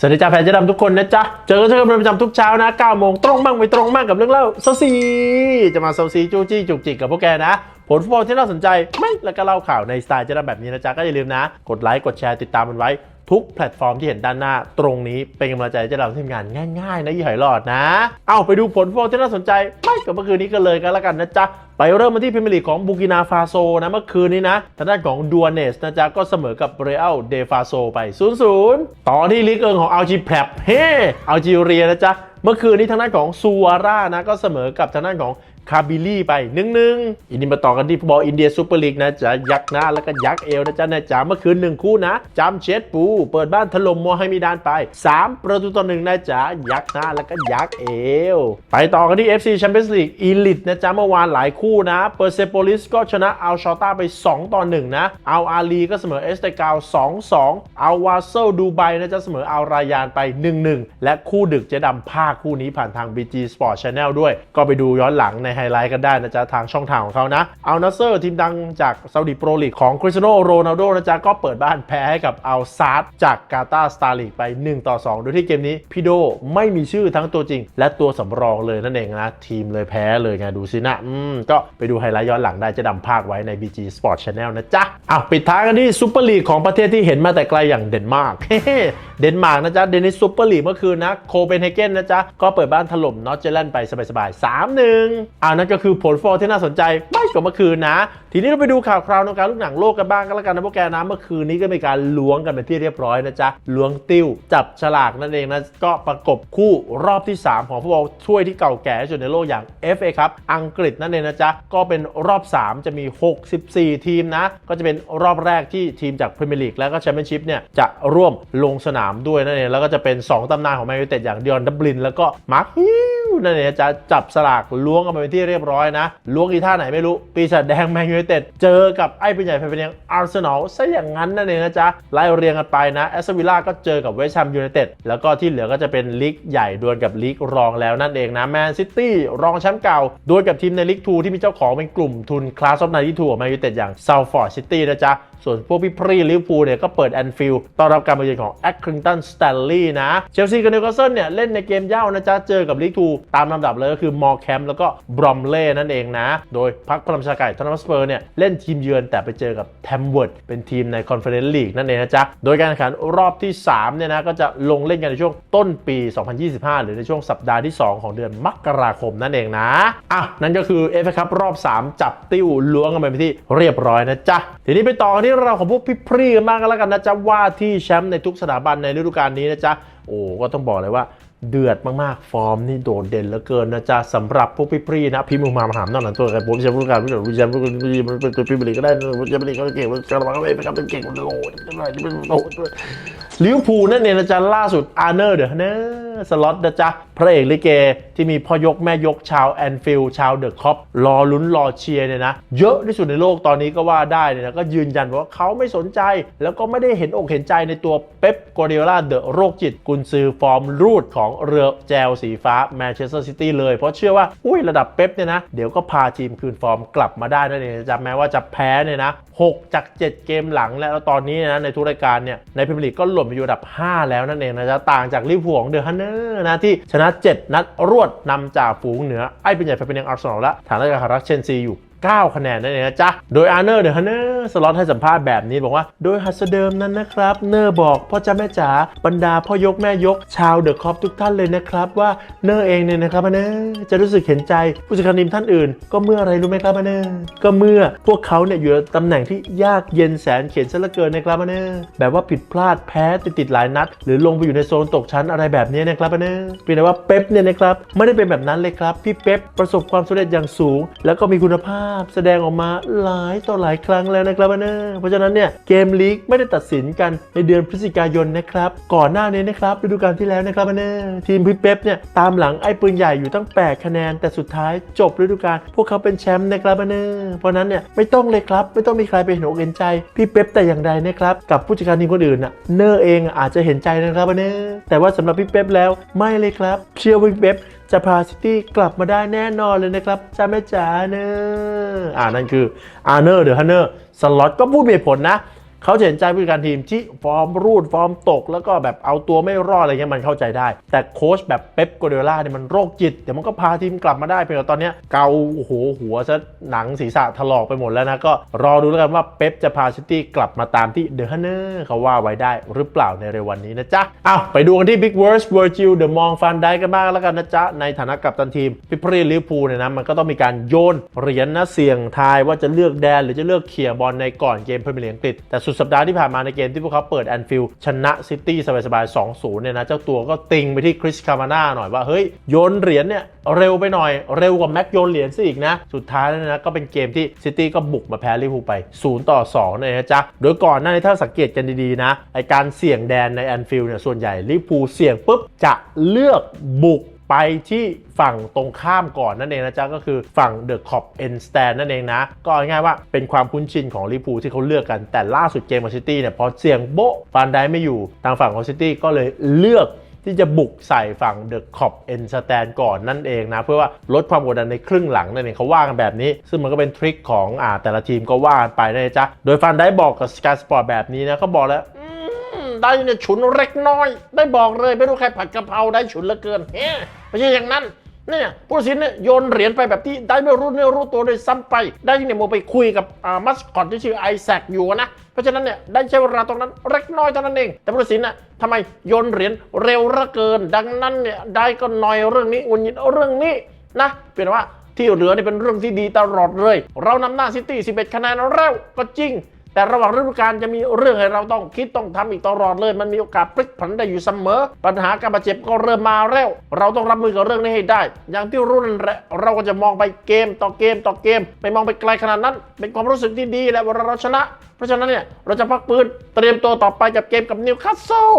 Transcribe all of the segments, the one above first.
สวัสดีจ้าแฟนเจ๊ดำทุกคนนะจ๊ะ เจอกันเจอกันเป็นประจำทุกเช้านะ9โมงตรงบ้างไม่ตรงบ้างกับเรื่องเล่าเซาซีจะมาเซาซีจู้จี้จุกจิกกับพวกแกนะ ผลฟุตบอลที่น่าสนใจไม่แล้วก็เล่าข่าวในสไตล์เจ๊ดำแบบนี้นะจ๊ะ ก็อย่าลืมนะ กดไลค์ กดแชร์ติดตามมันไว้ ทุกแพลตฟอร์มที่เห็นด้านหน้า ตรงนี้เป็นกำลังใจให้เจะดำทีมงานง่ายๆนะยี่หอยหลอดนะ เอาไปดูผลฟุตบอลที่น่าสนใจไม่กับเมื่อคืนนี้กันเลยกันแล้วกันนะจ๊ะ ไปเริ่มมาที่พรีเมียร์ลีกของบูกินาฟาโซนะเมื่อคืนนี้นะทางด้านของดัวเนสนะจ๊ะก็เสมอกับเรอัลเดฟาโซไป 0-0 ต่อที่ลีกเอิงของอัลจีแพลบเฮอัลจีเรียนะจ๊ะเมื่อคืนนี้ทางด้านของซูวาร่านะก็เสมอกับทางด้านของ คาบิลี่ไปหนึ่งหนึ่งอินดีมาต่อกันที่ฟุตบอลอินเดียซูเปอร์ลีกนะจ๊ะยักหน้าแล้วก็ยักเอวนะจ๊ะนะจ๊ะเมื่อคืนหนึ่งคู่นะจำเชดปู เปิดบ้านถล่มโมฮัมมิดานไป 3 ประตูต่อหนึ่งนะจ๊ะยักหน้าแล้วก็ยักเอว ไปต่อกันที่ FC Champions League Elite นะจ๊ะเมื่อวานหลายคู่นะเปอร์เซโปลิสก็ชนะอัลชอต้าไป 2 ต่อ 1 นะอัลอาลีก็เสมอเอสเตกาล2-2อัลวาเซลดูไบนะจ๊ะเสมออัลรายานไป 1-1 และคู่ดึกเจ๊ดำภาคคู่นี้ผ่านทาง BG Sport Channel ด้วย ก็ไปดูย้อนหลังในไฮไลท์กันได้นะจ๊ะ ทางช่องทางของเขานะอัลนาเซอร์ทีมดังจากซาอุดิโปรลีกของคริสเตียโนโรนัลโดนะจ๊ะ ก็เปิดบ้านแพ้ให้กับอัลซาดจากกาตาร์สตาร์ลีกไป 1 ต่อ 2 โดยที่เกมนี้พี่โดไม่มีชื่อทั้งตัวจริง และตัวสำรองเลยนั่นเองนะ ทีมเลยแพ้เลยไงดูสินะอืมก็ไปดูไฮไลท์ย้อนหลังได้จะดำภาคไว้ใน BG Sport Channel นะจ๊ะอ้าวปิดท้ายกันที่ซูเปอร์ลีกของประเทศที่เห็นมาแต่ไกลอย่างเดนมาร์กเดนมาร์กนะจ๊ะเดนิสซูเปอร์ลีกเมื่อคืนนะโคเปนเฮเกนนะจ๊ะก็เปิดบ้านถล่มนอตเจแลนด์ไปสบายๆ3-1อ่านั่นก็คือผลฟอลที่น่าสนใจไม่กว่าเมื่อคืนนะ ทีนี้เราไปดูข่าวคราวในการลูกหนังโลกกันบ้างก็แล้วกันนะพวกแกนะเมื่อคืนนี้ก็มีการล้วงกันเป็นที่เรียบร้อยนะจ๊ะล้วงติ้ว จับฉลากนั่นเองนะก็ประกบคู่รอบที่ 3 ของฟุตบอลถ้วยที่เก่าแก่ที่สุดในโลกอย่าง FA ครับอังกฤษนั่นเองนะจ๊ะก็เป็นรอบ 3 จะมี 64 ทีมนะ ก็จะเป็นรอบแรกที่ทีมจากพรีเมียร์ลีกแล้วก็แชมเปี้ยนชิพเนี่ยจะร่วมลงสนามด้วยนั่นเองแล้วก็จะเป็น 2ตำนานของแมนยูเต็ดอย่างเดียนดับลินแล้วก็มาร์คฮิล นั่นเองจะจับสลากล้วงกันไปเป็นที่เรียบร้อยนะ ล้วงอีท่าไหนไม่รู้ ปีศาจแดงแมนยูไนเต็ดเจอกับไอ้เป็นใหญ่แผ่นเป็นยังอาร์เซนอลซะอย่างนั้นนั่นเองนะจ๊ะไล่เรียงกันไปนะแอสตันวิลล่าก็เจอกับเวสต์แฮมยูไนเต็ดแล้วก็ที่เหลือก็จะเป็นลีกใหญ่ดวลกับลีกรองแล้วนั่นเองนะแมนซิตี้รองแชมป์เก่าดวลกับทีมในลีกทูที่มีเจ้าของเป็นกลุ่มทุนคลาสออฟไนที่ทูของแมนยูไนเต็ดอย่างซาวฟอร์ดซิตี้นะจ๊ะ ส่วนพวกพี่พรีลิเวอร์พูลเนี่ยก็เปิดแอนฟิลด์ต้อนรับการมาเยือนของแอคคริงตันสแตนลีย์นะเชลซีกับนิวคาสเซิลเนี่ยเล่นในเกมเย่านะจ๊ะเจอกับลีกทูตามลำดับเลยก็คือมอร์แคมแล้วก็บรอมเล่นั่นเองนะ โดยพักพลัมชาไก่ทอนัมสเปอร์เนี่ยเล่นทีมเยือนแต่ไปเจอกับแทมเวิร์ดเป็นทีมในคอนเฟอเรนซ์ลีกนั่นเองนะจ๊ะโดยการแข่งขันรอบที่3เนี่ยนะก็จะลงเล่นกันในช่วงต้นปี 2025 หรือในช่วงสัปดาห์ที่ 2 ของเดือนมกราคมนั่นเองนะอะนั่นก็คือเอฟครับรอบ 3 จับติ้วล้วงกันไปเป็นที่เรียบร้อยนะจ๊ะทีนี้ไปต่อกันที่เราของพวกพี่พรีกันมากกันแล้วกันนะจ๊ะว่าที่แชมป์ในทุกสถาบันในฤดูกาลนี้นะจ๊ะโอ้ก็ต้องบอกเลยว่าเดือดมากๆ ฟอร์มนี่โดดเด่นเหลือเกินนะจ๊ะสำหรับพวกพี่ปรีนะพี่มึงมามหามนอกหนังตัวกันผมจะพูดกันพี่หนุ่มพี่แชมป์พี่มันเป็นตัวพี่บริก็ได้พี่บริก็เก่งกระมังก็ไม่เป็นครับเป็นเก่งมันโหดเป็นโหดด้วยลิเวอร์พูลนั่นเองนะจ๊ะล่าสุดอาร์เนอร์เดอะเนอร์ สล็อตนะจ๊ะ พระเอกลิเกที่มีพ่อยกแม่ยกชาวแอนฟิลชาวเดอะคอปรอลุ้นรอเชียร์เนี่ยนะ เยอะที่สุดในโลกตอนนี้ก็ว่าได้เนี่ยนะก็ยืนยันว่าเขาไม่สนใจ แล้วก็ไม่ได้เห็นอกเห็นใจในตัวเป๊ปกัวเดียล่าเดอะโรคจิต กุนซือฟอร์มรูดของเรือแจวสีฟ้าแมนเชสเตอร์ซิตี้เลยเพราะเชื่อว่าอุ้ยระดับเป๊ปเนี่ยนะเดี๋ยวก็พาทีมคืนฟอร์มกลับมาได้นั่นเองนะจ๊ะแม้ว่าจะแพ้เนี่ยนะ6จาก 7 เกมหลังแล้วตอนนี้นะในทุกรายการเนี่ยในพรีเมียร์ลีกก็หล่นไปอยู่อันดับ 5 แล้วนั่นเองนะจ๊ะต่างจากลิเวอร์พูลของเดอะฮันเนร์นะที่ชนะ 7 นัดรวดนำจากฝูงเหนือไอ้เป็นใหญ่ไปเป็นยังอาร์เซนอลและฐานราชการรักเชนซีอยู่ 9 คะแนนนั่นเองนะจ๊ะ โดยอาร์เนอร์เดอะฮันเนอร์สล็อตให้สัมภาษณ์แบบนี้บอกว่า โดยหัสเดิมนั้นนะครับ เนอร์บอกพ่อจ้าแม่จ๋าบรรดาพ่อยกแม่ยก ชาวเดอะคอปทุกท่านเลยนะครับว่าเนอร์เองเนี่ยนะครับอาเนอร์จะรู้สึกเห็นใจผู้จัดการทีมท่านอื่น ก็เมื่ออะไรรู้ไหมครับอาเนอร์ก็เมื่อพวกเขาเนี่ยอยู่ในตำแหน่งที่ยากเย็นแสนเข็ญซะเหลือเกินนะครับอาเนอร์แบบว่าผิดพลาดแพ้ติดติดหลายนัด หรือลงไปอยู่ในโซนตกชั้นอะไรแบบนี้นะครับอาเนอร์เป็นแต่ว่าเป๊ปเนี่ยนะครับไม่ได้เป็นแบบนั้นเลยครับพี่เป๊ปประสบความสำเร็จอย่างสูง แล้วก็มีคุณภาพแสดงออกมาหลายต่อหลายครั้งแล้วนะครับเนอร์เพราะฉะนั้นเนี่ยเกมลีกไม่ได้ตัดสินกันในเดือนพฤศจิกายนนะครับก่อนหน้านี้นะครับฤดูกาลที่แล้วนะครับเนอร์ทีมพี่เป๊ปเนี่ยตามหลังไอ้ปืนใหญ่อยู่ตั้ง 8 คะแนน แต่สุดท้ายจบฤดูกาลพวกเขาเป็นแชมป์นะครับเนอร์เพราะนั้นเนี่ยไม่ต้องเลยครับ ไม่ต้องมีใครไปเห็นอกเห็นใจ พี่เป๊ปแต่อย่างใดนะครับกับผู้จัดการทีมคนอื่นน่ะเนอร์เองอาจจะเห็นใจนะครับเนอร์แต่ว่าสำหรับพี่เป๊ปแล้วไม่เลยครับ เชื่อว่าพี่เป๊ป จะพาซิตี้กลับมาได้แน่นอนเลยนะครับจ้าแม่จ๋าเนอะอ่านั่นคืออาร์เนอร์เดอะฮันเนอร์สล็อตก็พูดมีผลนะ เขาจะเห็นใจผู้จัดการทีมที่ฟอร์มรูดฟอร์มตก แล้วก็แบบเอาตัวไม่รอดอะไรเงี้ยมันเข้าใจได้ แต่โค้ชแบบเป๊ปโกเดล่าเนี่ยมันโรคจิตเดี๋ยวมันก็พาทีมกลับมาได้เพียงแต่ตอนเนี้ยเกาโอ้โหหัวซะหนังศีรษะถลอกไปหมดแล้วนะก็รอดูแล้วกันว่าเป๊ปจะพาซิตี้กลับมาตามที่เดอะฮันเนอร์เขาว่าไว้ได้หรือเปล่าในเร็ววันนี้นะจ๊ะเอาไปดูกันที่ Big Worst Virgil เดอะมองฟันได้กันบ้างแล้วกันนะจ๊ะในฐานะกัปตันทีมพิพรีลิเวอร์พูเนี่ยนะมันก็ต้องมีการโยนเหรียญนะเสี่ยงทายว่าจะเลือกแดนหรือจะเลือกเขี่ยบอลในก่อนเกมพรีเมียร์ลีกอังกฤษแต่สุดสัปดาห์ที่ผ่านมาในเกมที่พวกเขาเปิดแอนฟิลด์ชนะซิตี้สบายๆ 2-0 เนี่ยนะ เจ้าตัวก็ติงไปที่คริสคามาน่าหน่อยว่า เฮ้ย โยนเหรียญเนี่ย เร็วไปหน่อย เร็วกว่าแม็กโยนเหรียญซะอีกนะ สุดท้ายแล้วนะ ก็เป็นเกมที่ซิตี้ก็บุกมาแพ้ลิเวอร์พูลไป 0 ต่อ 2 เนี่ยนะจ๊ะ โดยก่อนหน้านี้ถ้าสังเกตกันดีๆนะไอการเสี่ยงแดนในแอนฟิลด์เนี่ยส่วนใหญ่ลิเวอร์พูลเสี่ยงปุ๊บจะเลือกบุก ไปที่ฝั่งตรงข้ามก่อนนั่นเองนะจ๊ะก็คือฝั่งเดอะคอปเอ็นสแตนนั่นเองนะ ก็ง่ายว่าเป็นความคุ้นชินของลิพูที่เขาเลือกกันแต่ล่าสุดเกมกับซิตี้เนี่ยพอเสี่ยงโบ๊ะฟานไดไม่อยู่ทางฝั่งของซิตี้ก็เลยเลือกที่จะบุกใส่ฝั่งเดอะคอปเอ็นสแตนก่อนนั่นเองนะ เพื่อว่าลดความกดดันในครึ่งหลังนั่นเองเขาว่ากันแบบนี้ ซึ่งมันก็เป็นทริคของอ่าแต่ละทีมก็ว่ากันไปนะจ๊ะโดยฟันได้บอกกับสกายสปอร์ตแบบนี้นะเขาบอกแล้วได้เนี่ยฉุนเล็กน้อย ได้บอกเลยไม่รู้ใครผัดกะเพราได้ฉุนเหลือเกินเฮ้ ไม่ใช่อย่างนั้นเนี่ยผู้ตัดสินเนี่ยโยนเหรียญไปแบบที่ได้ไม่รู้เนื้อรู้ตัวโดยซ้ำไป ได้ที่เนี่ยโมไปคุยกับอ่ามัสคอตที่ชื่อไอแซคอยู่นะ เพราะฉะนั้นเนี่ยได้ใช้เวลาตรงนั้นเล็กน้อยเท่านั้นเอง แต่ผู้ตัดสินน่ะทำไมโยนเหรียญเร็วเหลือเกิน ดังนั้นเนี่ยได้ก็หน่อยเรื่องนี้งุนยินเรื่องนี้นะเป็นว่าที่เหลือเนี่ยเป็นเรื่องที่ดีตลอดเลย เรานำหน้าซิตี้ 11 คะแนนแล้วก็จริง แต่ระหว่างฤดูกาลจะมีเรื่องให้เราต้องคิดต้องทำอีกตลอดเลย มันมีโอกาสพลิกผันได้อยู่เสมอ ปัญหาการบาดเจ็บก็เริ่มมาแล้ว เราต้องรับมือกับเรื่องนี้ให้ได้ อย่างที่รู้นั่นแหละเราก็จะมองไปเกมต่อเกมต่อเกมไม่มองไปไกลขนาดนั้น เป็นความรู้สึกที่ดีและเวลาเราชนะ เพราะฉะนั้นเนี่ยเราจะพักปืนเตรียมตัวต่อไปกับเกมกับนิวคาสเซิล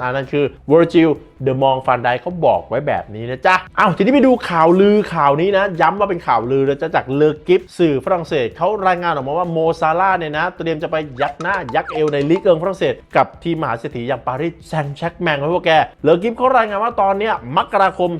อันนั้นคือ Virgil เดอะมองฟันไดเขาบอกไว้แบบนี้นะจ๊ะอ้าวทีนี้ไปดูข่าวลือข่าวนี้นะ ย้ำว่าเป็นข่าวลือนะจ๊ะจากเลอกิฟสื่อฝรั่งเศสเขารายงานออกมาว่าโมซาร่าเนี่ยนะ เตรียมจะไปยักหน้ายักเอวในลีกเอิงฝรั่งเศส กับทีมมหาเศรษฐีอย่างปารีสแซงต์แชร์กแมงไว้พวกแกเลอกิฟเขารายงานว่าตอนเนี้ยมกราคม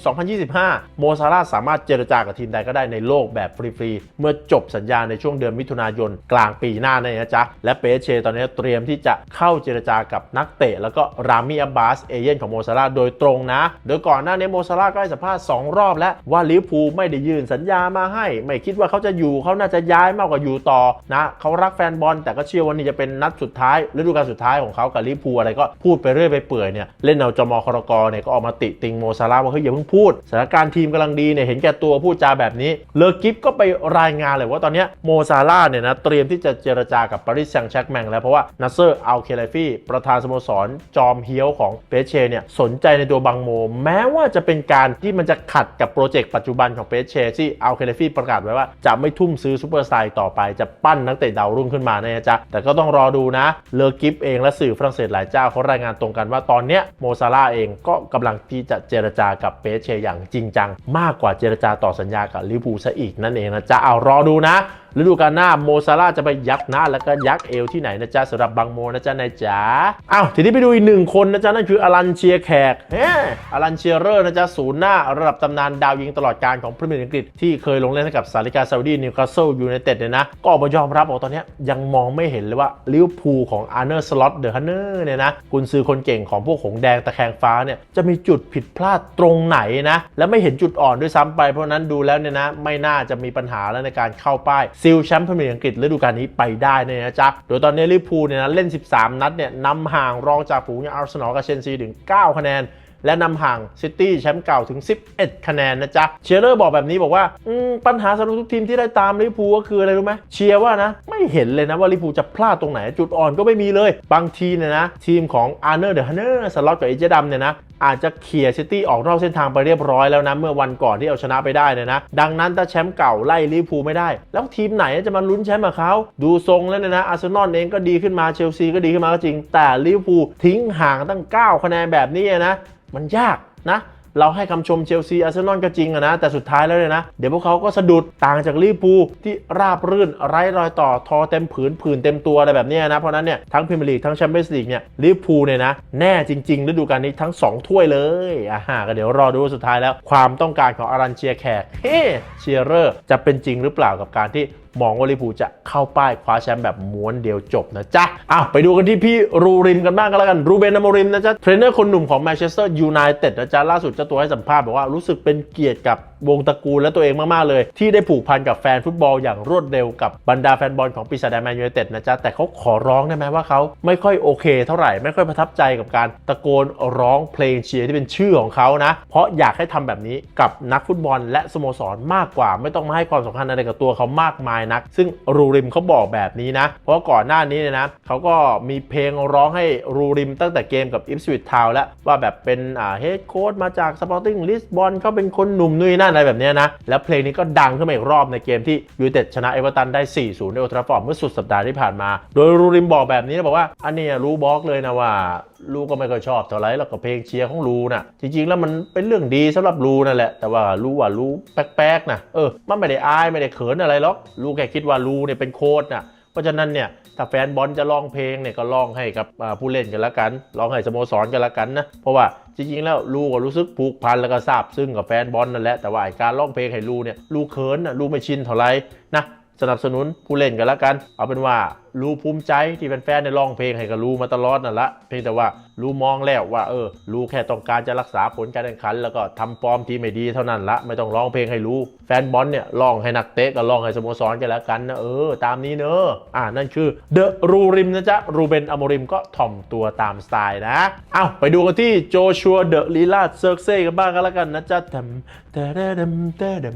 2025 โมซาร่าสามารถเจรจากับทีมใดก็ได้ในโลกแบบฟรีๆเมื่อจบสัญญาในช่วงเดือนมิถุนายนกลางปีหน้าเนี่ยนะจ๊ะ และเปเชตอนนี้เตรียมที่จะเข้าเจรจากับนักเตะ แล้วก็รามิอับบาสเอเย่นของโมซาร่าโดยตรงนะ โดยก่อนหน้านี้โมซาร่าก็ให้สัมภาษณ์ 2 รอบแล้วว่าลิเวอร์พูลไม่ได้ยื่นสัญญามาให้ ไม่คิดว่าเขาจะอยู่เขาน่าจะย้ายมากกว่าอยู่ต่อนะเขารักแฟนบอลแต่ก็เชื่อว่านี่จะเป็นนัดสุดท้ายฤดูกาลสุดท้ายของเขากับลิเวอร์พูลอะไรก็พูดไปเรื่อยไปเปื่อยเนี่ยเล่นเอาจมครกรเนี่ยก็ออกมาติติงโมซาร่าว่าเฮ้ยอย่าเพิ่งพูดสถานการณ์ทีมกำลังดีเนี่ยเห็นแก่ตัวพูดจาแบบนี้เลอกิฟก็ไปรายงานเลยว่าตอนนี้โมซาร่าเนี่ยนะเตรียมที่จะเจรจากับปารีสแซงต์แชร์กแมงแล้วเพราะว่านัสเซอร์อัลเคไลฟี่ประธานสโมสรจอมเฮี้ยวของเปเชเนี่ยสนใจในตัวบังโม แม้ว่าจะเป็นการที่มันจะขัดกับโปรเจกต์ปัจจุบันของเปเชที่อัลเคไลฟี่ประกาศไว้ว่าจะไม่ทุ่มซื้อซูเปอร์สตาร์ต่อไปจะปั้นนักเตะดาวรุ่งขึ้นมาเนี่ยนะจ๊ะแต่ก็ต้องรอดูนะเลอกิฟเองและสื่อฝรั่งเศสหลายเจ้าเขารายงานตรงกันว่าตอนเนี้ยโมซาร่าเองก็กำลังที่จะเจรจากับเปเชอย่างจริงจัง มากกว่าเจรจาต่อสัญญากับลิเวอร์พูลซะอีกนั่นเองนะจ๊ะเอารอดูนะฤดูกาลหน้าโมซาร่าจะไปยักหน้าแล้วก็ยักเอวที่ไหนนะจ๊ะสำหรับบังโมนะจ๊ะนายจ๋าอ้าวทีนี้ไปดูอีกหนึ่งคนนะจ๊ะนั่นคืออลันเชียแขกเฮ้อลันเชียร์เรอร์นะจ๊ะศูนย์หน้าระดับตำนานดาวยิงตลอดการของพรีเมียร์อังกฤษที่เคยลงเล่นให้กับสาริกาซาอุดีนิวคาสเซิลยูไนเต็ดเนี่ยนะก็ออกมายอมรับบอกตอนนี้ยังมองไม่เห็นเลยว่าลิเวอร์พูลของอาร์เนอร์สล็อตเดอะฮันเนอร์เนี่ยนะกุนซือคนเก่งของพวกหงแดงตะแคงฟ้าเนี่ยจะมีจุดผิดพลาดตรงไหนนะและไม่เห็นจุดอ่อนด้วยซ้ำไปเพราะฉะนั้นดูแล้วเนี่ยนะไม่น่าจะมีปัญหาแล้วในการเข้าป้ายซิลแชมป์พรีเมียร์อังกฤษฤดูกาลนี้ไปได้เนี่ยนะจ๊ะ โดยตอนนี้ลิเวอร์พูลเนี่ยนะเล่น 13 นัดเนี่ยนำห่างรองจากฝูงอย่างอาร์เซนอลกับเชลซีถึง 9 คะแนนและนำห่างซิตี้แชมป์เก่าถึง 11 คะแนนนะจ๊ะ เชียร์เลอร์บอกแบบนี้บอกว่าปัญหาสำหรับทุกทีมที่ได้ตามลิเวอร์พูลก็คืออะไรรู้ไหมเชียร์ว่านะ ไม่เห็นเลยนะว่าลิเวอร์พูลจะพลาดตรงไหนจุดอ่อนก็ไม่มีเลย บางทีเนี่ยนะ ทีมของอาร์เนอร์เดอะฮันเนอร์สล็อตกับเอเจดัมเนี่ยนะ อาจจะเคลียร์ซิตี้ออกนอกเส้นทางไปเรียบร้อยแล้วนะ เมื่อวันก่อนที่เอาชนะไปได้เนี่ยนะ ดังนั้นถ้าแชมป์เก่าไล่ลิเวอร์พูลไม่ได้ แล้วทีมไหนจะมาลุ้นแชมป์กับเขาดูทรงแล้วเนี่ยนะอาร์เซนอลเองก็ดีขึ้นมาเชลซีก็ดีขึ้นมาก็จริง แต่ลิเวอร์พูลทิ้งห่างตั้ง 9 คะแนนแบบนี้นะมันยากนะ เราให้คำชมเชลซีอาร์เซนอลก็จริงอะนะ แต่สุดท้ายแล้วเนี่ยนะ เดี๋ยวพวกเขาก็สะดุดต่างจากลิเวอร์พูลที่ราบรื่นไร้รอยต่อทอเต็มผืนผืนเต็มตัวอะไรแบบนี้นะ เพราะนั้นเนี่ยทั้งพรีเมียร์ลีกทั้งแชมเปี้ยนส์ลีกเนี่ยลิเวอร์พูลเนี่ยนะแน่จริง ๆ ฤดูกาลนี้ทั้ง 2 ถ้วยเลยอ่าฮะก็เดี๋ยวรอดูว่าสุดท้ายแล้ว ความต้องการของอารันเชียแขกเฮ้เชียร์เรอร์จะเป็นจริงหรือเปล่ากับการที่ มองว่าลิปูจะเข้าป้ายคว้าแชมป์แบบม้วนเดียวจบนะจ๊ะอ้าวไปดูกันที่พี่รูริมกันบ้างก็แล้วกันรูเบนอโมริมนะจ๊ะเทรนเนอร์คนหนุ่มของแมนเชสเตอร์ยูไนเต็ดนะจ๊ะล่าสุดเจ้าตัวให้สัมภาษณ์บอกว่ารู้สึกเป็นเกียรติกับ วงตระกูลและตัวเองมาก ๆ เลย ที่ได้ผูกพันกับแฟนฟุตบอลอย่างรวดเร็วกับบรรดาแฟนบอลของปีศาจแมนยูไนเต็ดนะจ๊ะ แต่เขาขอร้องได้ไหมว่าเขาไม่ค่อยโอเคเท่าไหร่ไม่ค่อยประทับใจกับการตะโกนร้องเพลงเชียร์ที่เป็นชื่อของเขานะ เพราะอยากให้ทำแบบนี้กับนักฟุตบอล และสโมสรมากกว่า ไม่ต้องมาให้ความสำคัญอะไรกับตัวเขามากมายนัก ซึ่งรูริมเขาบอกแบบนี้นะ เพราะก่อนหน้านี้เนี่ยนะเขาก็มีเพลงร้องให้รูริมตั้งแต่เกมกับอิฟสวิตทาวแล้วว่าแบบเป็นอ่าเฮดโค้ชมาจากสปอร์ติ้งลิสบอนเขาเป็นคนหนุ่มนุ่ยนั่นอะไรแบบนี้นะ แล้วเพลงนี้ก็ดังขึ้นมาอีกรอบในเกมที่ยูไนเต็ดชนะเอเวอร์ตันได้ 4-0 ในโอทราฟอร์ดเมื่อสุดสัปดาห์ที่ผ่านมา โดยรูริมบอกแบบนี้นะบอกว่า อันนี้รู้บอกเลยนะว่าลูก็ไม่ค่อยชอบเท่าไรแล้วก็เพลงเชียร์ของลูน่ะ จริงๆแล้วมันเป็นเรื่องดีสำหรับลูนั่นแหละ แต่ว่าลูว่าลูแป๊กๆนะเออมันไม่ได้อายไม่ได้เขินอะไรหรอกลูแค่คิดว่าลูเนี่ยเป็นโค้ชน่ะเพราะฉะนั้นเนี่ยถ้าแฟนบอลจะร้องเพลงเนี่ยก็ร้องให้กับผู้เล่นกันละกันร้องให้สโมสรกันละกันนะเพราะว่า จริงๆแล้วลูก็รู้สึกผูกพันแล้วก็ซาบซึ้งกับแฟนบอลนั่นแหละแต่ว่าการร้องเพลงให้ลูเนี่ยลูเขินนะลูไม่ชินเท่าไหร่นะ สนับสนุนผู้เล่นกันละกัน เอาเป็นว่ารู้ภูมิใจที่แฟนๆในร้องเพลงให้กับรู้มาตลอดนั่นละเพียงแต่ว่ารู้มองแล้วว่าเออรู้แค่ต้องการจะรักษาผลการแข่งขัน แล้วก็ทำฟอร์มทีไม่ดีเท่านั้นละไม่ต้องร้องเพลงให้รู้แฟนบอลเนี่ยร้องให้นักเตะก็ร้องให้สโมสรกันละกันนะเออตามนี้เนอะอ่านั่นคือเดอะรูริมนะจ๊ะรูเบนอโมริมก็ถ่อมตัวตามสไตล์นะเอาไปดูกันที่โจชัวเดอะลีลาเซิร์กเซ่กันบ้างกันละกันนะจ๊ะแต่แต่แต่แต่แต่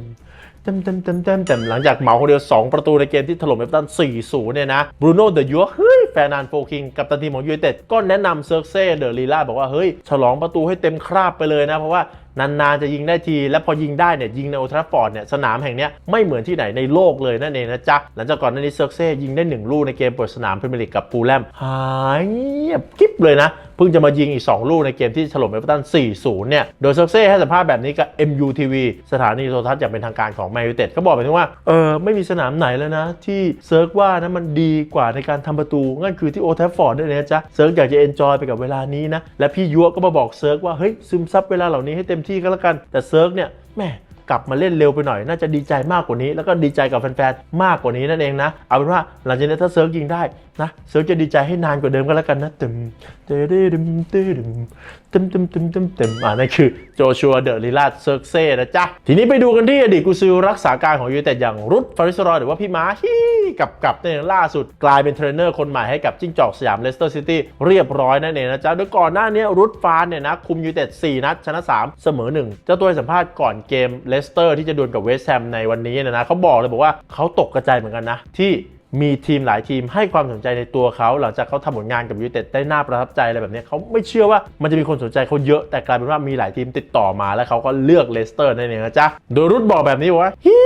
เต็มเต็มเต็มเต็มเต็มหลังจากเหมาคนเดียว 2 ประตูในเกมที่ถล่มเอฟตัน 4-0 เนี่ยนะบรูโน่เดอะยัวเฮ้ยแฟนานโฟคิงกับตันทีมของยูไนเต็ดก็แนะนำเซิร์กเซ่เดอะลีลาบอกว่า เฮ้ย ฉลองประตูให้เต็มคราบไปเลยนะ เพราะว่านานๆจะยิงได้ที และพอยิงได้เนี่ยยิงในโอทราฟอร์ดเนี่ยสนามแห่งนี้ไม่เหมือนที่ไหนในโลกเลยนั่นเองนะจ๊ะ หลังจากก่อนหน้านี้เซิร์กเซ่ยิงได้ 1 ลูกในเกมเปิดสนามพรีเมียร์ลีกกับฟูแลมหายเงียบกิ๊บเลยนะ พิ่งจะมายิงอีก 2 ลูกในเกมที่ถล่มเอเวอร์ตัน 4-0 เนี่ย โดยเซอร์เซ่ให้สัมภาษณ์แบบนี้กับ MUTV สถานีโทรทัศน์อย่างเป็นทางการของแมนยูเต็ดก็บอกแบบนี้ว่า เออไม่มีสนามไหนแล้วนะ ที่เซิร์กว่านะมันดีกว่าในการทำประตู นั่นคือที่โอแทฟฟอร์ดนั่นเองนะจ๊ะ เซิร์กอยากจะเอนจอยไปกับเวลานี้นะ และพี่ยัวก็มาบอกเซิร์กว่าเฮ้ยซึมซับเวลาเหล่านี้ให้เต็มที่ก็แล้วกัน แต่เซิร์กเนี่ยแม่กลับมาเล่นเร็วไปหน่อย น่าจะดีใจมากกว่านี้ แล้วก็ดีใจกับแฟนๆ มากกว่านี้นั่นเองนะ เอาเป็นว่าหลังจากนี้ถ้าเซิร์ฟยิงได้นะเซิร์ฟจะดีใจให้นานกว่าเดิมก็แล้วกันนะเตึมเตเดดึมเตดึมตึมตึมตึมตึมตึมอ่านั่นคือโจชัวเดอะลิลาเซิร์กเซ่นะจ๊ะ ทีนี้ไปดูกันที่อดีตกุซือรักษาการของยูไนเต็ดอย่างรุดฟาริสรอยหรือว่าพี่ม้าฮีกับกับเนี่ยล่าสุดกลายเป็นเทรนเนอร์คนใหม่ให้กับจิ้งจอกสยามเลสเตอร์ซิตี้เรียบร้อยนั่นเองนะจ๊ะโดยก่อนหน้านี้รุดฟานเนี่ยนะคุมยูเต็ด4นัดชนะ 3 เสมอ1เจ้าตัวให้สัมภาษณ์ก่อนเกมเลสเตอร์ที่จะดวลกับเวสต์แฮมในวันนี้นยนะเขาบอกเลยบอกว่าเขาตกกระจายเหมือนกันนะที่ มีทีมหลายทีมให้ความสนใจในตัวเขา หลังจากเขาทำผลงานกับยูเต็ดได้น่าประทับใจอะไรแบบนี้เขาไม่เชื่อว่ามันจะมีคนสนใจเขาเยอะแต่กลายเป็นว่ามีหลายทีมติดต่อมาแล้วเขาก็เลือกเลสเตอร์นั่นเองนะจ๊ะโดยรุดบอกแบบนี้ว่าฮี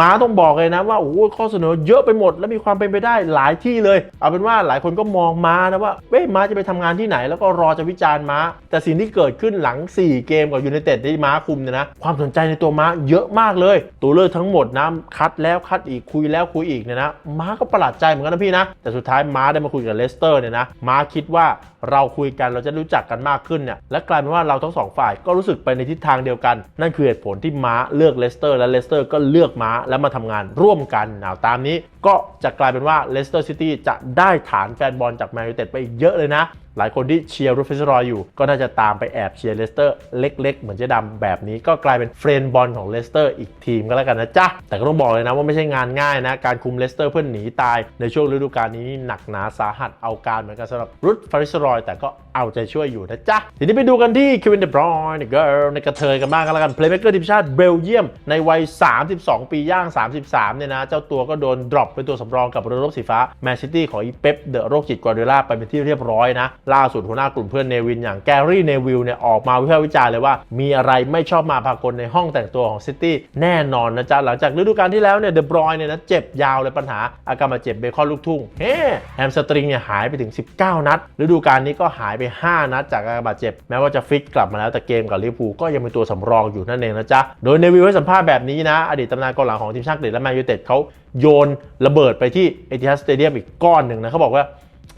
ม้าต้องบอกเลยนะว่าโอ้ข้อเสนอเยอะไปหมด และมีความเป็นไปได้หลายที่เลย เอาเป็นว่าหลายคนก็มองม้านะว่าเว้ยม้าจะไปทำงานที่ไหน แล้วก็รอจะวิจารณ์ม้าแต่สิ่งที่เกิดขึ้นหลัง 4 เกมกับยูไนเต็ดที่ม้าคุมเนี่ยนะความสนใจในตัวม้าเยอะมากเลย ตัวเลือกทั้งหมดนะคัดแล้วคัดอีกคุยแล้วคุยอีกเนี่ยนะม้าก็ประหลาดใจเหมือนกันนะพี่นะ แต่สุดท้ายม้าได้มาคุยกับเลสเตอร์เนี่ยนะม้าคิดว่าเราคุยกันเราจะรู้จักกันมากขึ้นเนี่ยและกลายเป็นว่าเราทั้งสองฝ่ายก็รู้สึกไปในทิศทางเดียวกัน นั่นคือเหตุผลที่ม้าเลือกเลสเตอร์และเลสเตอร์ก็เลือกม้าแล้วมาทำงานร่วมกันเอาตามนี้ก็จะกลายเป็นว่าเลสเตอร์ซิตี้จะได้ฐานแฟนบอลจากแมนยูเต็ดไปอีกเยอะเลยนะ หลายคนที่เชียร์รูฟเฟสรอยอยู่ ก็น่าจะตามไปแอบเชียร์เลสเตอร์เล็ก ๆ เหมือนเจ๊ดำแบบนี้ก็กลายเป็นเฟรนบอลของเลสเตอร์อีกทีมก็แล้วกันนะจ๊ะ แต่ก็ต้องบอกเลยนะว่าไม่ใช่งานง่ายนะ การคุมเลสเตอร์เพื่อนหนีตายในช่วงฤดูกาลนี้นี่หนักหนาสาหัสเอาการเหมือนกันสำหรับรุดฟาริสรอยแต่ก็เอาใจช่วยอยู่นะจ๊ะ ทีนี้ไปดูกันที่เควินเดบรอยน์เกิร์ลในกระเทยกันบ้างก็แล้วกันเพลย์เม k เกอร์ทีมชาติเบลเยียมในวัย 32 ปีย่าง 33 เนี่ยนะ เจ้าตัวก็โดนดรอปเป็นตัวสำรองกับเรือรบสีฟ้าแมนซิตี้ของอีเป๊ปเดอะโรคจิตกวาร์ดิโอลาไปเป็นที่เรียบร้อยนะล่าสุดหัวหน้ากลุ่มเพื่อนเนวินอย่างแกรี่เนวิลเนี่ยออกมาวิพากษ์วิจารณ์เลยว่า มีอะไรไม่ชอบมาพากลในห้องแต่งตัวของซิตี้แน่นอนนะจ๊ะ หลังจากฤดูกาลที่แล้วเนี่ยเดบรอยเนี่ยนะเจ็บยาวเลยปัญหา อาการบาดเจ็บเบคอนลูกทุ่งเฮ้แฮมสตริงเนี่ยหายไปถึง 19 นัด ฤดูกาลนี้ก็หายไป 5 นัดจากอาการบาดเจ็บ แม้ว่าจะฟิตกลับมาแล้วแต่เกมกับลิเวอร์พูลก็ยังเป็นตัวสำรองอยู่นั่นเองนะจ๊ะโดยเนวิลให้สัมภาษณ์แบบนี้นะอดีตตำนานกองหลังของทีมชาติอังกฤษและแมนยูไนเต็ดเขาโยนระเบิดไปที่เอติฮัดสเตเดียมอีกก้อนหนึ่งนะเขาบอกว่า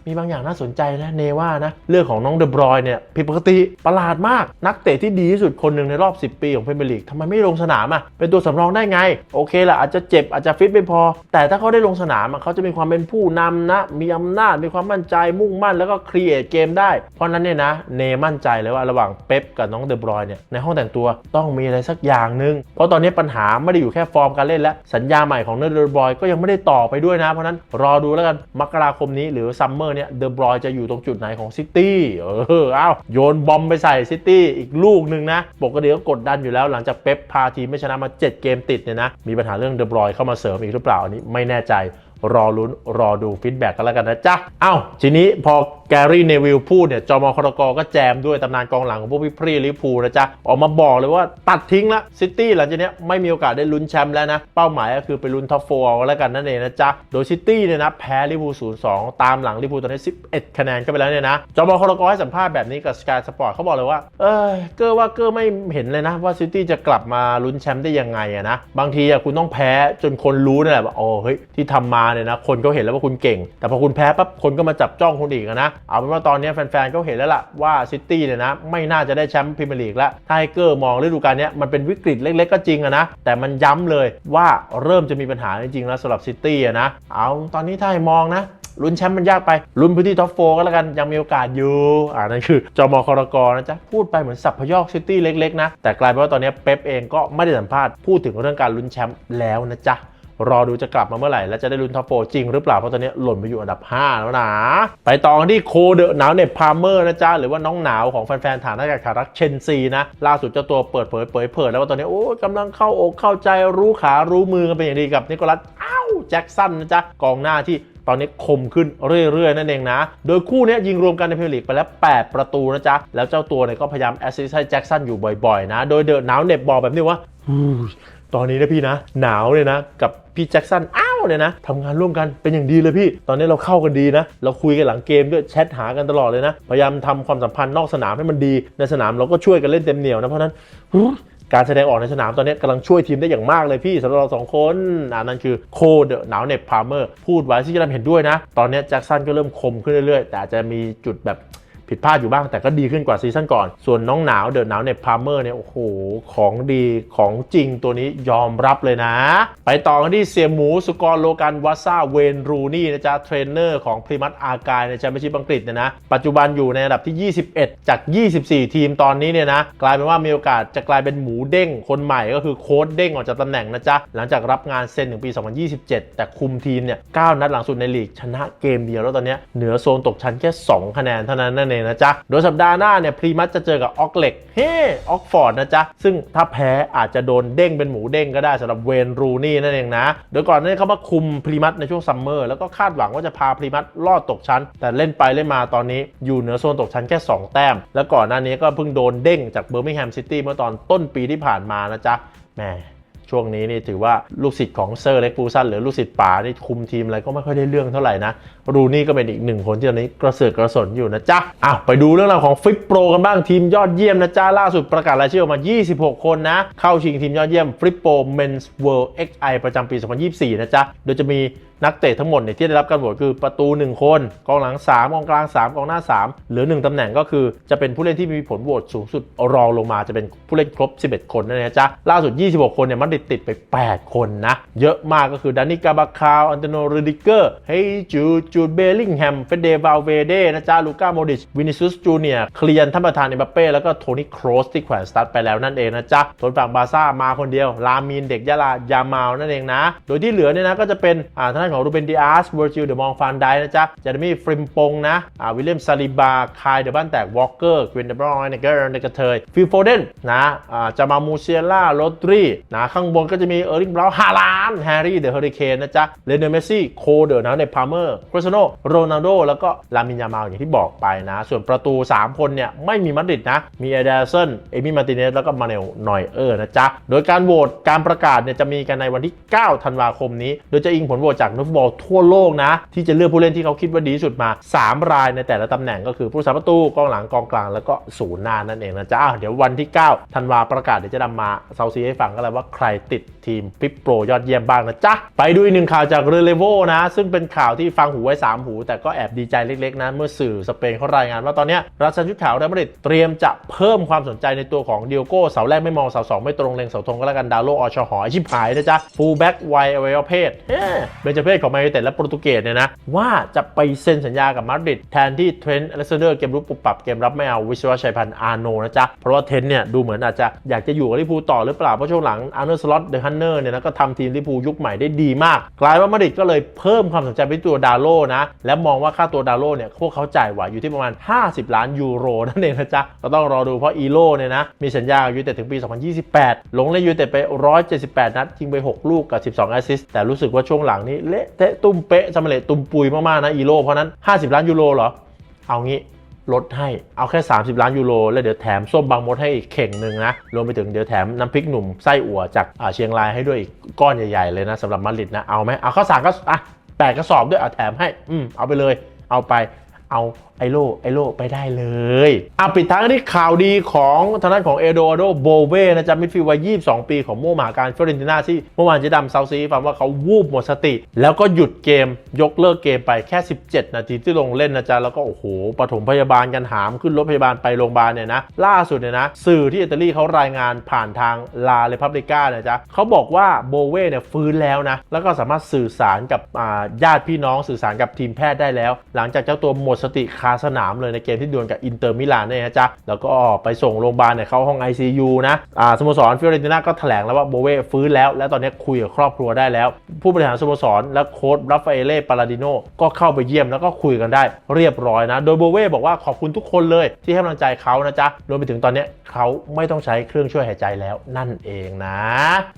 มีบางอย่างน่าสนใจนะเนว่านะเรื่องของน้องเดบรอยเนี่ยผิดปกติประหลาดมาก นักเตะที่ดีที่สุดคนหนึ่งในรอบ 10 ปีของพรีเมียร์ลีกทำไมไม่ลงสนามอะเป็นตัวสำรองได้ไง โอเคละอาจจะเจ็บอาจจะฟิตไม่พอ แต่ถ้าเขาได้ลงสนามเขาจะมีความเป็นผู้นำนะมีอำนาจมีความมั่นใจมุ่งมั่นแล้วก็ครีเอทเกมได้ เพราะนั้นเนี่ยนะเนมั่นใจเลยว่าระหว่างเป๊ปกับน้องเดบรอยเนี่ยในห้องแต่งตัวต้องมีอะไรสักอย่างหนึ่งเพราะตอนนี้ปัญหาไม่ได้อยู่แค่ฟอร์มการเล่นและสัญญาใหม่ของเดบรอยก็ยังไม่ได้ต่อไปด้วยนะเพราะฉะนั้นรอดูแล้วกันมกราคมนี้หรือซัมเมอร์เนี่ยเดบรอยจะอยู่ตรงจุดไหนของซิตี้เอออ้าโยนบอมไปใส่ซิตี้อีกลูกหนึ่งนะ ปกติก็กดดันอยู่แล้วหลังจากเป๊ปพาทีมไม่ชนะมา 7 เกมติดเนี่ยนะ มีปัญหาเรื่องเดอบรอยเข้ามาเสริมอีกหรือเปล่าอันนี้ไม่แน่ใจ รอลุ้นรอดูฟีดแบ็กกันแล้วกันนะจ๊ะ เอ้า ทีนี้พอแกรี่เนวิลพูดเนี่ยจอมอครกก็แจมด้วยตำนานกองหลังของพวกพี่พรีลิพูนะจ๊ะ ออกมาบอกเลยว่าตัดทิ้งละซิตี้หลังจากนี้ไม่มีโอกาสได้ลุ้นแชมป์แล้วนะ เป้าหมายก็คือไปลุ้นท็อปโฟร์แล้วกันนั่นเองนะจ๊ะ โดยซิตี้เนี่ยนะแพ้ลิพูศูนย์สองตามหลังลิพูตอนนี้ 11 คะแนนก็ไปแล้วเนี่ยนะจอมอครกให้สัมภาษณ์แบบนี้กับสกายสปอร์ตเขาบอกเลยว่าเออเกอร์ว่าเกอร์ไม่เห็นเลยนะว่าซิตี้จะกลับมาลุ้นแชมป์ได้ยังไงอะนะบางทีอะคุณต้องแพ้จนคนรู้นั่แหละว่าโอ้เฮ้ยที่ทำมาเนี่ยนะคนก็เห็นแล้วว่าคุณเก่ง แต่พอคุณแพ้ปั๊บคนก็มาจับจ้องคุณอีกนะเอาเป็นว่าตอนนี้แฟนๆก็เห็นแล้วล่ะว่าซิตี้เนี่ยนะไม่น่าจะได้แชมป์พรีเมียร์ลีกแล้วถ้าให้เกอร์มองฤดูกาลนี้มันเป็นวิกฤตเล็กๆก็จริงอะนะแต่มันย้ำเลยว่าเริ่มจะมีปัญหาจริงๆแล้วสำหรับซิตี้อะนะเอาตอนนี้ถ้าให้มองนะลุ้นแชมป์มันยากไปลุ้นพื้นที่ท็อปโฟก็แล้วกันยังมีโอกาสอยู่อ่านั่นคือจอมครกรนะจ๊ะพูดไปเหมือนสับพยอกซิตี้เล็กๆนะแต่กลายเป็นว่าตอนนี้เป๊ปเองก็ไม่ได้สัมภาษณ์พูดถึงเรื่องการลุ้นแชมป์แล้วนะจ๊ะ รอดูจะกลับมาเมื่อไหร่ และจะได้ลุ้นท็อปโฟจริงหรือเปล่า เพราะตอนนี้หล่นไปอยู่อันดับ 5 แล้วนะ ไปต่อกันที่โคเดอะหนาวเน็ตพาร์เมอร์นะจ๊ะ หรือว่าน้องหนาวของแฟนๆฐานอากาศขารักเชนซีนะ ล่าสุดเจ้าตัวเปิดเผยเผยเผยแล้วว่าตอนนี้โอ้กำลังเข้าอกเข้าใจรู้ขารู้มือกันเป็นอย่างดีกับนิโคลัสอ้าวแจ็คสันนะจ๊ะกองหน้าที่ตอนนี้คมขึ้นเรื่อย ๆ นั่นเองนะ โดยคู่นี้ยิงรวมกันในพรีเมียร์ลีกไปแล้ว 8 ประตูนะจ๊ะ แล้วเจ้าตัวเนี่ยก็พยายามแอสซิสต์ให้แจ็คสันอยู่บ่อย ๆ นะ โดยเดอะหนาวเน็บบอกแบบนี้ว่า ตอนนี้นะพี่นะ หนาวเนี่ยนะกับพี่แจ็คสันอ้าวเนี่ยนะทำงานร่วมกันเป็นอย่างดีเลยพี่ ตอนนี้เราเข้ากันดีนะ เราคุยกันหลังเกมด้วยแชทหากันตลอดเลยนะ พยายามทำความสัมพันธ์นอกสนามให้มันดี ในสนามเราก็ช่วยกันเล่นเต็มเหนียวนะเพราะนั้นการแสดงออกในสนามตอนนี้กำลังช่วยทีมได้อย่างมากเลยพี่สำหรับเราสองคนอ่านั่นคือโคเดอะหนาวเน็บพาร์เมอร์พูดไว้ที่จะทำเห็นด้วยนะ ตอนนี้แจ็คสันก็เริ่มคมขึ้นเรื่อยๆ แต่จะมีจุดแบบ ผิดพลาดอยู่บ้างแต่ก็ดีขึ้นกว่าซีซั่นก่อน ส่วนน้องหนาวเดอะหนาวเน็บพาร์เมอร์เนี่ยโอ้โห ของดีของจริงตัวนี้ยอมรับเลยนะ ไปต่อกันที่เสียหมูสุกรโลกันวัซาเวนรูนี่นะจ๊ะเทรนเนอร์ของพรีมัตอากายในแชมเปี้ยนชิพอังกฤษเนี่ยนะ ปัจจุบันอยู่ในอันดับที่ 21 จาก 24 ทีมตอนนี้เนี่ยนะ กลายเป็นว่ามีโอกาสจะกลายเป็นหมูเด้งคนใหม่ก็คือโค้ดเด้งออกจากตำแหน่งนะจ๊ะหลังจากรับงานเซ็นถึงปี 2027 แต่คุมทีมเนี่ย9นัดหลังสุดในลีกชนะเกมเดียวแล้วตอนนี้เหนือโซนตกชั้นแค่ 2 คะแนนเท่านั้นนั่นเองนะจ๊ะ โดยสัปดาห์หน้าเนี่ยพรีมัตจะเจอกับออกเล็กเฮ้ออกฟอร์ดนะจ๊ะ ซึ่งถ้าแพ้อาจจะโดนเด้งเป็นหมูเด้งก็ได้สำหรับเวนรูนี่นั่นเองนะ โดยก่อนหน้านี้เขามาคุมพรีมัตในช่วงซัมเมอร์แล้วก็คาดหวังว่าจะพาพรีมัตรอดตกชั้น แต่เล่นไปเล่นมาตอนนี้อยู่เหนือโซนตกชั้นแค่ 2 แต้ม แล้วก่อนหน้านี้ก็เพิ่งโดนเด้งจากเบอร์มิงแฮมซิตี้เมื่อตอนต้นปีที่ผ่านมานะจ๊ะแหม ช่วงนี้นี่ถือว่าลูกศิษย์ของเซอร์เล็กฟูซันหรือลูกศิษย์ป๋านี่คุมทีมอะไรก็ไม่ค่อยได้เรื่องเท่าไหร่นะ รูนี่ก็เป็นอีกหนึ่งคนที่ตอนนี้กระเสือกกระสนอยู่นะจ๊ะอ้าวไปดูเรื่องราวของฟิปโปรกันบ้างทีมยอดเยี่ยมนะจ๊ะล่าสุดประกาศรายชื่อออกมา 26 คนนะ เข้าชิงทีมยอดเยี่ยมฟิปโปร Men's World XI ประจำปี 2024 นะจ๊ะโดยจะมีนักเตะทั้งหมดเนี่ยที่ได้รับการโหวตคือประตู 1 คน กองหลัง 3 กองกลาง 3 กองหน้า 3 เหลือ 1ตำแหน่งก็คือจะเป็นผู้เล่นที่มีผลโหวตสูงสุดรองลงมาจะเป็นผู้เล่นครบ 11 คนนั่นเองนะจ๊ะล่าสุด 26 คนเนี่ยมันติดติดไป 8 คนนะ เยอะมากก็คือดานิกาบาคาว อันโตโนรูดิเกอร์เฮจูจูดเบลลิงแฮมเฟเดวาลเวเดนะจ๊ะลูก้าโมดิชวินิซุสจูเนียเคลียนท่านประธานเอ็มบัปเป้แล้วก็โทนี่โครสที่แขวนสตาร์ทไปแล้วนั่นเองนะจ๊ะส่วนฝั่งบาร์ซ่ามาคนเดียวลามีนเด็กยะลายามาลนั่นเองนะ โดยที่เหลือเนี่ยนะก็จะเป็นอ่าทางด้านของรูเบนดิอาสเวอร์จิลเดอะมองฟานไดนะจ๊ะเจเรมี่ฟริมปงนะอ่าวิลเลียมซาลิบาคายเดอะบ้านแตกวอลเกอร์กวินเดบรอยน์เกอร์ในกระเทยฟิลโฟเดนนะอ่าจามามูเซียล่าโรดรีนะข้างบนก็จะมีเออร์ลิงบราวน์ฮาลานแฮร์รี่เดอะเฮอริเคนนะจ๊ะเลเนอร์เมสซี่โคเดอร์นะในพาร์เมอร์คริสโนโรนัลโดแล้วก็ลามินยามาอย่างที่บอกไปนะ ส่วนประตู 3 คนเนี่ยไม่มีมาดริดนะ มีเอเดอร์สันเอมี่มาร์ติเนสแล้วก็มาเนลนอยเออร์นะจ๊ะโดยการโหวตการประกาศเนี่ยจะมีกันในวันที่ 9 ธันวาคมนี้ โดยจะอิงผลโหวตจากนักฟุตบอลทั่วโลกนะ ที่จะเลือกผู้เล่นที่เขาคิดว่าดีที่สุดมา 3 รายในแต่ละตำแหน่งก็คือผู้รักษาประตูกองหลังกองกลางแล้วก็ศูนย์หน้านั่นเองนะจ๊ะเดี๋ยววันที่ 9 ธันวาประกาศเดี๋ยวจะนำมาเซาซีให้ฟังกันเลยว่าใครติดทีมปิปโปรยอดเยี่ยมบ้างนะจ๊ะ ไปดูอีกหนึ่งข่าวจากเรเลโวนะ ซึ่งเป็นข่าวที่ฟังหูไว้ 3 หู แต่ก็แอบดีใจเล็กๆนะ เมื่อสื่อสเปนเขารายงานว่าตอนนี้รัสเซนชุดขาวเรอัลมาดริดเตรียมจะเพิ่มความสนใจในตัวของเดียโก้เสาแรกไม่มองเสาสองไม่ตรงเลงเสาธงก็แล้วกันดาวโลอชหอชิบหายนะจ๊ะฟูลแบ็กวัยอวัยวะเพศเฮ้เบนจเพศของแมนยูเต็ดและโปรตุเกสเนี่ยนะว่าจะไปเซ็นสัญญากับมาดริดแทนที่เทรนต์อเล็กซานเดอร์เกมรุกปุบปรับเกมรับไม่เอาวิศวะชัยพันธ์อาร์โนนะจ๊ะ เพราะว่าเทรนต์เนี่ยดูเหมือนอาจจะอยากจะอยู่กับลิเวอร์พูต่อหรือเปล่า เพราะช่วงหลังอาร์เนอร์สล็อตเดอะฮันเนอร์เนี่ยนะก็ทำทีมลิเวอร์พูยุคใหม่ได้ดีมาก กลายว่ามาดริดก็เลยเพิ่มความสนใจไปตัวดาโลนะและมองว่าค่าตัวดาโลเนี่ยพวกเขาจ่ายไหวอยู่ที่ประมาณ 50 ล้านยูโรนั่นเองนะจ๊ะก็ต้องรอดูเพราะอีโลเนี่ยนะมีสัญญากับยูเต็ดถึงปี 2028 ลงเล่นยูเต็ดไป 178 นัดยิงไป 6 ลูกกับ 12 แอสซิสต์แต่รู้สึกว่าช่วงหลังนี้เละเทะตุ้มเป๊ะสำเร็จตุ้มปุยมากๆนะอีโรเพราะนั้น 50 ล้านยูโรเหรอ เอางี้ลดให้เอาแค่ 30 ล้านยูโรแล้วเดี๋ยวแถมส้มบางมดให้อีกเข่งหนึ่งนะ รวมไปถึงเดี๋ยวแถมน้ำพริกหนุ่มไส้อั่วจากอ่าเชียงรายให้ด้วยอีกก้อนใหญ่ ๆ เลยนะสำหรับมาริดนะเอาไหมเอาข้าวสารก็อะแปดกระสอบด้วยเอาแถมให้อืมเอาไปเลย เอาไปเอาไอโลไอโลไปได้เลยอะปิดท้ายนที่ข่าวดีของทางด้านของเอโดอาโดโบเวนะจ๊ะมิดฟิลด์วัย 22 ปีของโมมหาการฟิอเรนติน่าที่เมื่อวานเจะดำเซาซีฟังว่าเขาวูบหมดสติ แล้วก็หยุดเกมยกเลิกเกมไปแค่ 17 นาทีที่ลงเล่นนะจ๊ะ แล้วก็โอ้โหปฐมพยาบาลกันหามขึ้นรถพยาบาลไปโรงพยาบาลเนี่ยนะ ล่าสุดเนี่ยนะ สื่อที่อิตาลีเขารายงานผ่านทางลาเรพับลิก้านี่ยจ๊ะเขาบอกว่าโบเวเนี่ยฟื้นแล้วนะแล้วก็สามารถสื่อสารกับญาติพี่น้องสื่อสารกับทีมแพทย์ได้แล้ว หลังจากเจ้าตัวหมดสติคาสนามเลยในเกมที่ดวลกับอินเตอร์มิลานเนี่ยนะจ๊ะ แล้วก็ไปส่งโรงพยาบาลเนี่ยเข้าห้อง ICU นะอ่าสโมสรฟิออเรนติน่าก็แถลงแล้วว่าโบเว่ฟื้นแล้ว และตอนนี้คุยกับครอบครัวได้แล้ว ผู้บริหารสโมสรและโค้ชราฟาเอเล่ปาลาดิโนก็เข้าไปเยี่ยมแล้วก็คุยกันได้เรียบร้อยนะ โดยโบเว่บอกว่าขอบคุณทุกคนเลยที่ให้กำลังใจเขานะจ๊ะรวมไปถึงตอนนี้เขาไม่ต้องใช้เครื่องช่วยหายใจแล้วนั่นเองนะ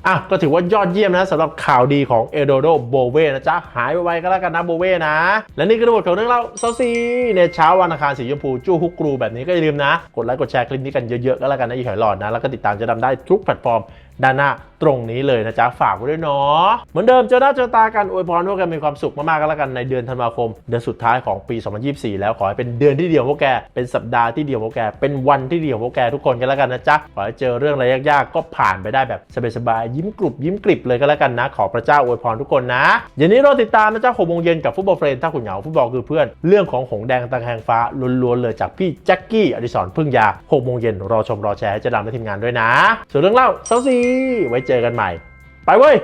อะก็ถือว่ายอดเยี่ยมนะสำหรับข่าวดีของเอโดโดโบเว่นะจ๊ะหายไวๆก็แล้วกันนะโบเว่นะ และนี่ก็ทั้งหมดของเรื่องเล่าเซาซีในเช้าวันอังคารสีชมพูจู้ฮุกกรูแบบนี้ก็อย่าลืมนะ กดไลค์กดแชร์คลิปนี้กันเยอะๆก็แล้วกันนะอีหอยหลอดนะแล้วก็ติดตามเจะดำได้ทุกแพลตฟอร์ม ด้านหน้าตรงนี้เลยนะจ๊ะฝากไว้ด้วยเนาะเหมือนเดิมเจอหน้าเจอตากันอวยพรพวกแกมีความสุขมากๆก็แล้วกันในเดือนธันวาคม เดือนสุดท้ายของปี 2024 แล้วขอให้เป็นเดือนที่เดียวพวกแกเป็นสัปดาห์ที่เดียวพวกแกเป็นวันที่เดียวพวกแกทุกคนกันแล้วกันนะจ๊ะขอให้เจอเรื่องอะไรยากๆก็ผ่านไปได้แบบสบายๆยิ้มกรุบยิ้มกริบเลยก็แล้วกันนะ ขอพระเจ้าอวยพรทุกคนนะเย็นนี้เราติดตามนะจ๊ะหกโมงเย็นกับฟุตบอลเฟรนถ้าคุณเหงาฟุตบอลคือเพื่อนเรื่องของหงแดงตังแหงฟ้าล้วนๆเลยจากพี่แจ็คกี้อดิศรพึ่งยาหกโมงเย็นรอชมรอแชร์ให้เจะดำและทีมงานด้วยนะส่วนเรื่องเล่าเซาซีไว้เจอกันใหม่ ไปเว้ย